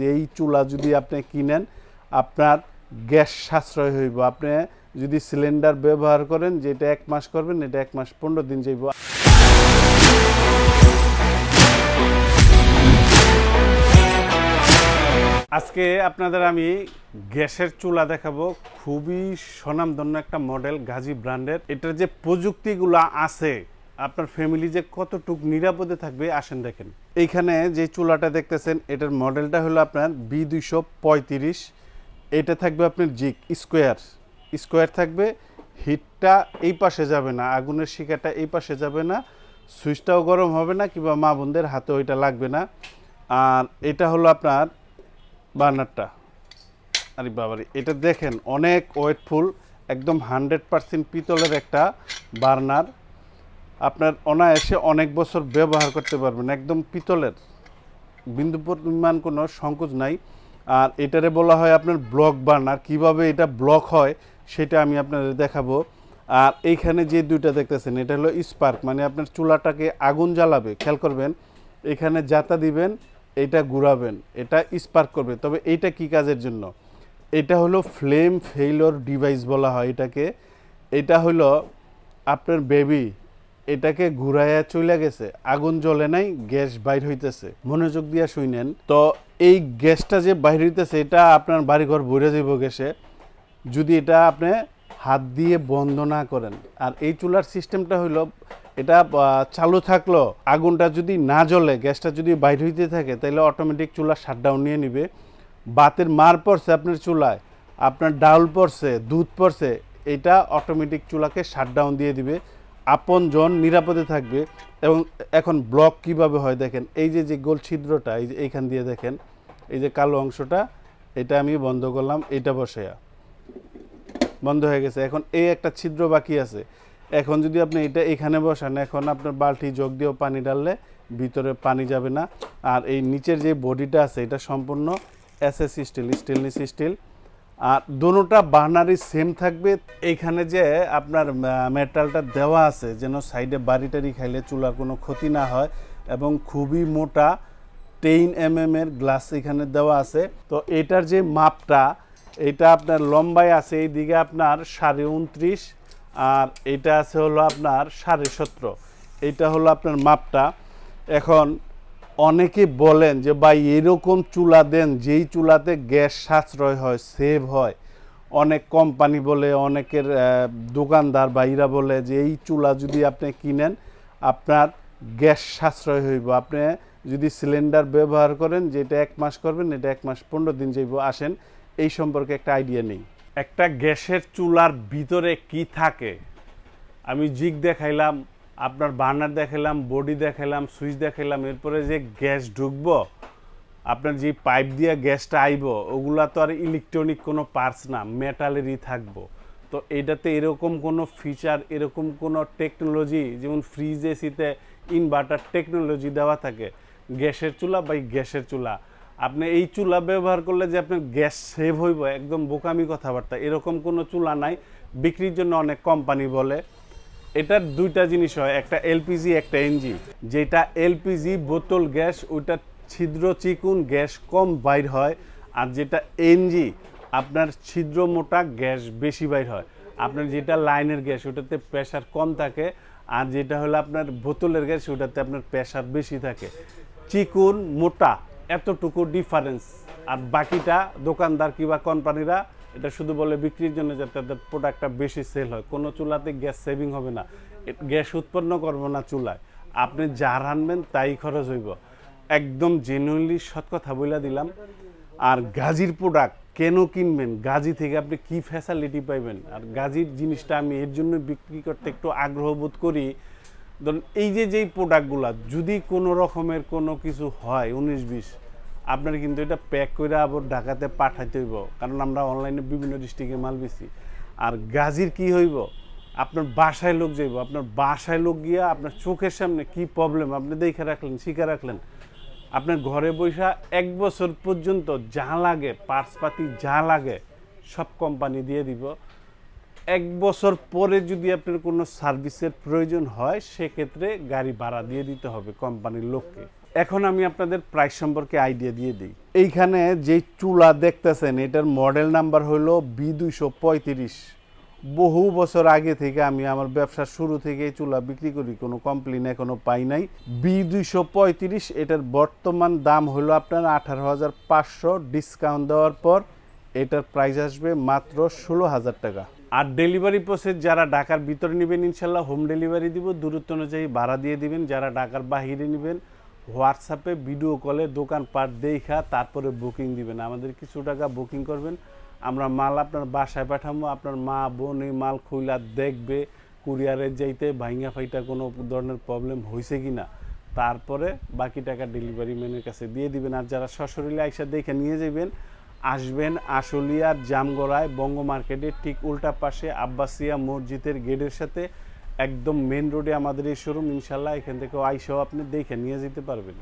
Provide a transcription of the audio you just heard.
যে এই চুলা যদি আপনি কিনেন, আপনার গ্যাস সাশ্রয় হইব। আপনি যদি সিলিন্ডার ব্যবহার করেন, যেটা এক মাস করবেন, এটা এক মাস পনেরো দিন যাইব। আজকে আপনাদের আমি গ্যাসের চুলা দেখাবো। খুবই স্বনামধন্য একটা মডেল, গাজী ব্র্যান্ডের। এটার যে প্রযুক্তিগুলো আছে আপনার ফ্যামিলি যে কতটুক নিরাপদে থাকবে, আসেন দেখেন। এইখানে যে চুলাটা দেখতেছেন, এটার মডেলটা হলো আপনার বি দুইশো পঁয়ত্রিশ। এটা থাকবে আপনার জিক স্কোয়ার স্কোয়ার থাকবে হিটটা এই পাশে যাবে না, আগুনের শিকাটা এই পাশে যাবে না সুইচটাও গরম হবে না, কিংবা মা বোনদের হাতে ওইটা লাগবে না। আর এটা হলো আপনার বার্নারটা। আরে বাবারে, এটা দেখেন, অনেক ওয়েটফুল, একদম হান্ড্রেড পার্সেন্ট পিতলের একটা বার্নার। আপনার অনায়াসে অনেক বছর ব্যবহার করতে পারবেন। একদম পিতলের। বিন্দু পরিমাণ কোনো সংকোচ নাই। আর এটারে বলা হয় আপনার ব্লক বার্নার কীভাবে এটা ব্লক হয়, সেটা আমি আপনাদের দেখাবো। আর এইখানে যে দুইটা দেখতেছেন, এটা হলো স্পার্ক মানে আপনার চুলাটাকে আগুন জ্বালাবে। খেয়াল করবেন, এখানে জাতা দিবেন, এটা ঘুরাবেন, এটা স্পার্ক করবে। তবে এইটা কি কাজের জন্য? এটা হলো ফ্লেম ফেইলর ডিভাইস বলা হয় এটাকে। এটা হলো আপনার বেবি এটাকে ঘুরাইয়া চলে গেছে। আগুন জ্বলে নাই, গ্যাস বাইর হইতেছে। মনোযোগ দিয়া শুনেন তো এই গ্যাসটা যে বাইর হইতেছে, এটা আপনার বাড়িঘর ভরে যাইব গ্যাসে। যদি এটা আপনি হাত দিয়ে বন্ধ না করেন। আর এই চুলার সিস্টেমটা হইল, এটা চালু থাকল, আগুনটা যদি না জ্বলে, গ্যাসটা যদি বাইর হইতে থাকে তাহলে অটোমেটিক চুলা শাটডাউন নিয়ে নিবে। বাতের মার পড়ছে আপনার চুলায়, আপনার ডাউল পড়ছে, দুধ পড়ছে, এটা অটোমেটিক চুলাকে শাটডাউন দিয়ে দিবে। আপন জন নিরাপদে থাকবে এবং এখন ব্লক কীভাবে হয় দেখেন, এই যে যে গোল ছিদ্রটা, এই যে এইখান দিয়ে দেখেন, এই যে কালো অংশটা, এটা আমি বন্ধ করলাম, এটা বসায়া। বন্ধ হয়ে গেছে। এখন এই একটা ছিদ্র বাকি আছে। এখন যদি আপনি এটা এখানে বসান, এখন আপনার বালতি জগ দিয়েও পানি ডাললে ভিতরে পানি যাবে না। আর এই নিচের যে বডিটা আছে, এটা সম্পূর্ণ S S steel stainless steel আর দোনোটা বার্নারই সেম থাকবে। এইখানে যে আপনার মেটালটা দেওয়া আছে, যেন সাইডে বাড়ি টাড়ি খাইলে চুলার কোনো ক্ষতি না হয় এবং খুবই মোটা টেইন এম এম এর গ্লাস এখানে দেওয়া আছে। তো এটার যে মাপটা, এটা আপনার লম্বায় আছে, এইদিকে আপনার সাড়ে উনত্রিশ, আর এটা আছে হলো আপনার সাড়ে সতেরো। এইটা হলো আপনার মাপটা। এখন অনেকে বলেন যে, ভাই, এরকম চুলা দেন যেই চুলাতে গ্যাস সাশ্রয় হয়, সেভ হয়। অনেক কোম্পানি বলে, অনেকের দোকানদার বাইরা বলে যে, এই চুলা যদি আপনি কিনেন, আপনার গ্যাস সাশ্রয় হইব। আপনি যদি সিলিন্ডার ব্যবহার করেন, যেটা এক মাস করবেন, এটা এক মাস পনেরো দিন যাইব, আসেন, এই সম্পর্কে একটা আইডিয়া নেই। একটা গ্যাসের চুলার ভিতরে কি থাকে? আমি জিগ দেখাইলাম আপনার বার্নার দেখালাম বডি দেখাইলাম, সুইচ দেখাইলাম, এরপরে যে গ্যাস ঢুকবো, আপনার যে পাইপ দিয়ে গ্যাসটা আইব, ওগুলা তো আর ইলেকট্রনিক কোনো পার্টস না, মেটালেরই থাকব। তো এটাতে এরকম কোনো ফিচার, এরকম কোনো টেকনোলজি, যেমন ফ্রিজ এসিতে ইনভার্টার টেকনোলজি দেওয়া থাকে, গ্যাসের চুলা বা গ্যাসের চুলা। আপনি এই চুলা ব্যবহার করলে যে আপনার গ্যাস সেভ হইব, একদম বোকামি কথাবার্তা, এরকম কোনো চুলা নাই, বিক্রির জন্য অনেক কোম্পানি বলে। এটার দুইটা জিনিস হয়, একটা এলপিজি, একটা এনজি। যেটা এলপিজি, বোতল গ্যাস, ওইটা ছিদ্র চিকুন, গ্যাস কম বাইর হয়। আর যেটা এনজি, আপনার ছিদ্র মোটা, গ্যাস বেশি বাইর হয়। আপনার যেটা লাইনের গ্যাস, ওটাতে প্রেশার কম থাকে। আর যেটা হলো আপনার বোতলের গ্যাস, ওটাতে আপনার প্রেশার বেশি থাকে। চিকুন, মোটা, এতটুকু ডিফারেন্স আর বাকিটা দোকানদার কিংবা কোম্পানিরা এটা শুধু বলে বিক্রির জন্য যাতে তাদের প্রোডাক্টটা বেশি সেল হয়। কোনো চুলাতে গ্যাস সেভিং হবে না। গ্যাস উৎপন্ন করব না চুলায়। আপনি যা রানবেন তাই খরচ হইব। একদম জেনুইনলি সৎ কথা বলে দিলাম। আর গাজির প্রোডাক্ট কেন কিনবেন? গাজি থেকে আপনি কি ফ্যাসিলিটি পাইবেন? আর গাজির জিনিসটা আমি এর জন্য বিক্রি করতে একটু আগ্রহ বোধ করি। ধরুন, এই যে, যেই প্রোডাক্টগুলো যদি কোনো রকমের কোনো কিছু হয়, উনিশ, বিশ আপনার কিন্তু এটা প্যাক করে আবার ঢাকাতে পাঠাইতে হইব। কারণ আমরা অনলাইনে বিভিন্ন ডিস্ট্রিক্টে মাল বেশি আর গাজির কি হইব? আপনার বাসায় লোক যাইব। আপনার বাসায় লোক গিয়া আপনার চোখের সামনে কি প্রবলেম আপনি দেখে রাখলেন, শিখে রাখলেন। আপনার ঘরে বৈশা এক বছর পর্যন্ত যা লাগে, পার্সপাতি যা লাগে, সব কোম্পানি দিয়ে দিব। এক বছর পরে যদি আপনার কোনো সার্ভিসের প্রয়োজন হয়, সেক্ষেত্রে গাড়ি ভাড়া দিয়ে দিতে হবে কোম্পানির লোককে। এখন আমি আপনাদের প্রাইস সম্পর্কে আইডিয়া দিয়ে দিই। এইখানে যে চুলা দেখতেছেন, এটার মডেল নাম্বার হলো বি দুইশো পঁয়ত্রিশ। বহু বছর আগে থেকে আমি আমার ব্যবসার শুরু থেকে চুলা বিক্রি করি, কোনো কমপ্লেন এখনও পাই নাই। বি দুইশো পঁয়ত্রিশ, এটার বর্তমান দাম হলো আপনার আঠারো হাজার পাঁচশো। ডিসকাউন্ট দেওয়ার পর এটার প্রাইস আসবে মাত্র ষোলো হাজার টাকা। আর ডেলিভারি প্রসেস যারা ঢাকার ভিতরে নেবেন, ইনশাল্লাহ হোম ডেলিভারি দিব, দূরত্ব অনুযায়ী ভাড়া দিয়ে দিবেন। যারা ঢাকার বাহিরে নেবেন হোয়াটসঅ্যাপে ভিডিও কলে দোকান পাট দেখা, তারপরে বুকিং দিবেন। আমাদের কিছু টাকা বুকিং করবেন। আমরা মাল আপনার বাসায় পাঠাবো আপনার মা, বোন এই মাল খুইলা দেখবে, কুরিয়ারে যাইতে ভাইঙ্গা ফাইটা কোনো ধরনের প্রবলেম হয়েছে কি না তারপরে বাকি টাকা ডেলিভারি ম্যানের কাছে দিয়ে দিবেন। আর যারা সশরীরে আইসা দেখে নিয়ে যাবেন আসবেন আশুলিয়ার জামগড়ায় বঙ্গ মার্কেটের ঠিক উল্টা পাশে আব্বাসিয়া মসজিদের গেটের সাথে একদম মেন রোডে আমাদের এই শোরুম ইনশাল্লাহ এখান থেকে আইসাও আপনি দেখে নিয়ে যেতে পারবেন।